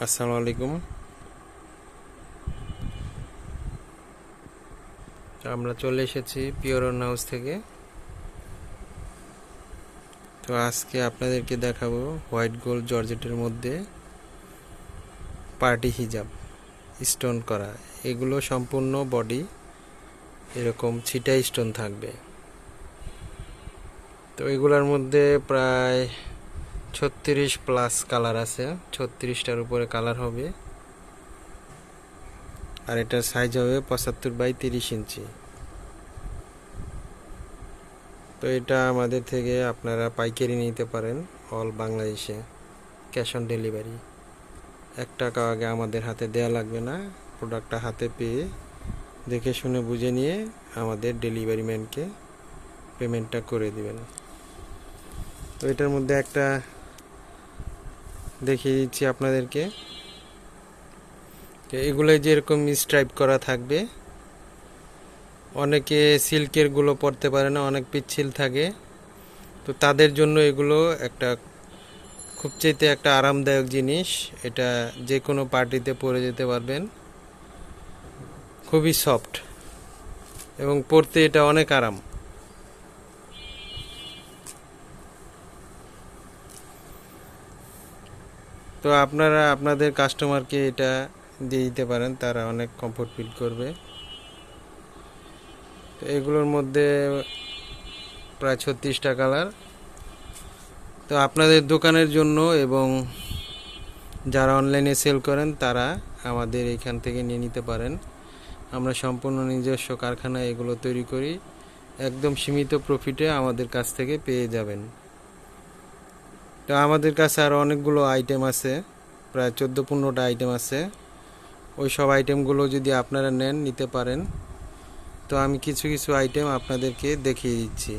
আসসালামু আলাইকুম। আমরা চলে এসেছি পিওরন হাউস থেকে। তো আজকে আপনাদেরকে দেখাবো হোয়াইট গোল্ড জর্জেটের মধ্যে পার্টি হিজাব, স্টোন করা। এগুলো সম্পূর্ণ বডি, এরকম ছিটা স্টোন থাকবে। তো এগুলোর মধ্যে প্রায় ছত্রিশ প্লাস কালার আছে। ছত্রিশটার উপরে কালার হবে। আর এটার সাইজ হবে পঁচাত্তর বাই তিরিশ ইঞ্চি তো এটা আমাদের থেকে আপনারা পাইকারি নিতে পারেন অল বাংলাদেশে ক্যাশ অন ডেলিভারি এক টাকা আগে আমাদের হাতে দেয়া লাগবে না প্রোডাক্টটা হাতে পেয়ে দেখে শুনে বুঝে নিয়ে আমাদের ডেলিভারি ম্যানকে পেমেন্টটা করে দিবেন। তো এটার মধ্যে একটা দেখিয়ে দিচ্ছি আপনাদেরকে। এগুলো যেরকম স্ট্রাইপ করা থাকবে, অনেকে সিল্কেরগুলো পরতে পারে না, অনেক পিচ্ছিল থাকে। তো তাদের জন্য এগুলো একটা খুব চাইতে একটা আরামদায়ক জিনিস। এটা যে কোনো পার্টিতে পরে যেতে পারবেন। খুবই সফট এবং পরতে এটা অনেক আরাম। তো আপনারা আপনাদের কাস্টমারকে এটা দিয়ে দিতে পারেন, তারা অনেক কমফোর্ট ফিল করবে। তো এগুলোর মধ্যে প্রায় ছত্রিশটা কালার তো আপনাদের দোকানের জন্য এবং যারা অনলাইনে সেল করেন, তারা আমাদের এখান থেকে নিয়ে নিতে পারেন। আমরা সম্পূর্ণ নিজস্ব কারখানায় এগুলো তৈরি করি। একদম সীমিত প্রফিটে আমাদের কাছ থেকে পেয়ে যাবেন। তো আমাদের কাছে আরও অনেকগুলো আইটেম আছে, প্রায় চোদ্দ পনেরোটা আইটেম আছে। ওই সব আইটেমগুলো যদি আপনারা নেন, নিতে পারেন। তো আমি কিছু কিছু আইটেম আপনাদেরকে দেখিয়ে দিচ্ছি।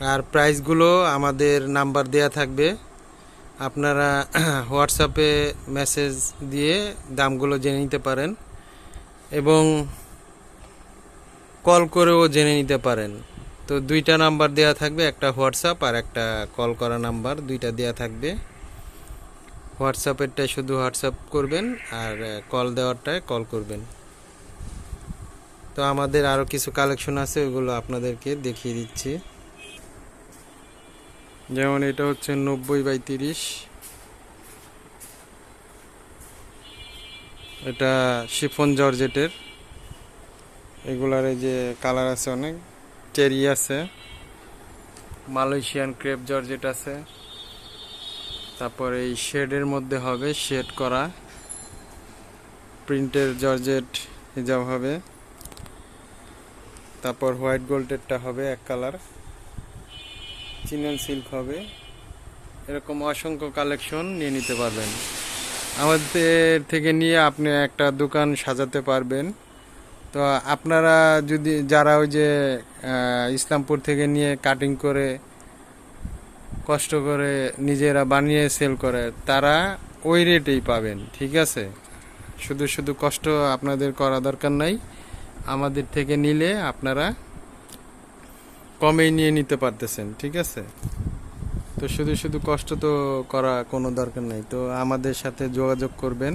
আর প্রাইসগুলো আমাদের নাম্বার দেয়া থাকবে। আপনারা হোয়াটসঅ্যাপে মেসেজ দিয়ে দামগুলো জেনে নিতে পারেন এবং কল করেও জেনে নিতে পারেন। তো দুইটা নাম্বার দেওয়া থাকবে, একটা হোয়াটসঅ্যাপ আর একটা কল করা নাম্বার, দুইটা দেওয়া থাকবে। হোয়াটসঅ্যাপেরটায় শুধু হোয়াটসঅ্যাপ করবেন আর কল দেওয়ারটায় কল করবেন। তো আমাদের আরও কিছু কালেকশন আছে, ওগুলো আপনাদেরকে দেখিয়ে দিচ্ছি। যেমন এটা হচ্ছে নব্বই বাই তিরিশ। এটা শিফন জর্জেটের। এগুলার এই যে কালার আছে অনেক। চেরি আছে, মালয়েশিয়ান ক্রেপ জর্জেট আছে, তারপর এই শেডের মধ্যে হবে শেড করা, প্রিন্টের জর্জেট হিজাব হবে, তারপর হোয়াইট গোল্ডেরটা হবে এক কালার চিনন সিল্ক হবে, এরকম অসংখ্য কালেকশন নিয়ে নিতে পারবেন। আমাদের থেকে নিয়ে আপনি একটা দোকান সাজাতে পারবেন। তো আপনারা যদি, যারা ওই যে ইসলামপুর থেকে নিয়ে কাটিং করে, কষ্ট করে নিজেরা বানিয়ে সেল করে, তারা ওই রেটেই পাবেন, ঠিক আছে? শুধু শুধু কষ্ট আপনাদের করা দরকার নাই। আমাদের থেকে নিলে আপনারা কমেই নিয়ে নিতে পারতেছেন, ঠিক আছে? তো শুধু শুধু কষ্ট তো করা কোনো দরকার নেই। তো আমাদের সাথে যোগাযোগ করবেন।